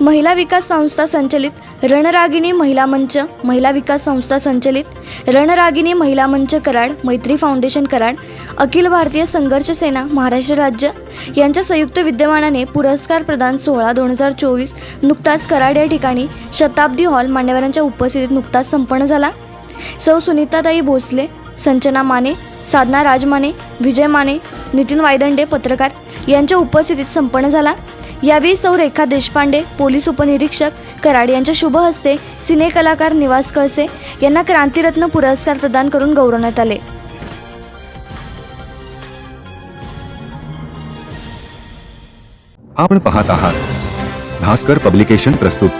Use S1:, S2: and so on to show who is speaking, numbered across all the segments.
S1: महिला विकास संस्था संचलित रणरागिणी महिला मंच महिला विकास संस्था संचलित रणरागिणी महिला मंच कराड मैत्री फाउंडेशन कराड अखिल भारतीय संघर्ष सेना महाराष्ट्र राज्य यांच्या संयुक्त विद्यमानाने पुरस्कार प्रदान सोहळा दोन हजार चोवीस नुकताच कराड या ठिकाणी शताब्दी हॉल मान्यवरांच्या उपस्थितीत नुकताच संपन्न झाला. सौ सुनीताताई भोसले संचना माने साधना राजमाने विजय माने नितीन वायदंडे पत्रकार यांच्या उपस्थितीत संपन्न झाला. यावेळी सौ रेखा देशपांडे पोलीस उपनिरीक्षक कराड यांच्या शुभ हस्ते सिने कलाकार निवास कळसे यांना क्रांतिरत्न पुरस्कार प्रदान करून गौरवण्यात आले.
S2: आपण पाहत आहात भास्कर पब्लिकेशन प्रस्तुत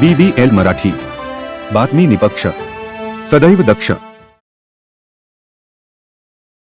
S2: बी बी एल मराठी बातमी निपक्ष सदैव दक्ष.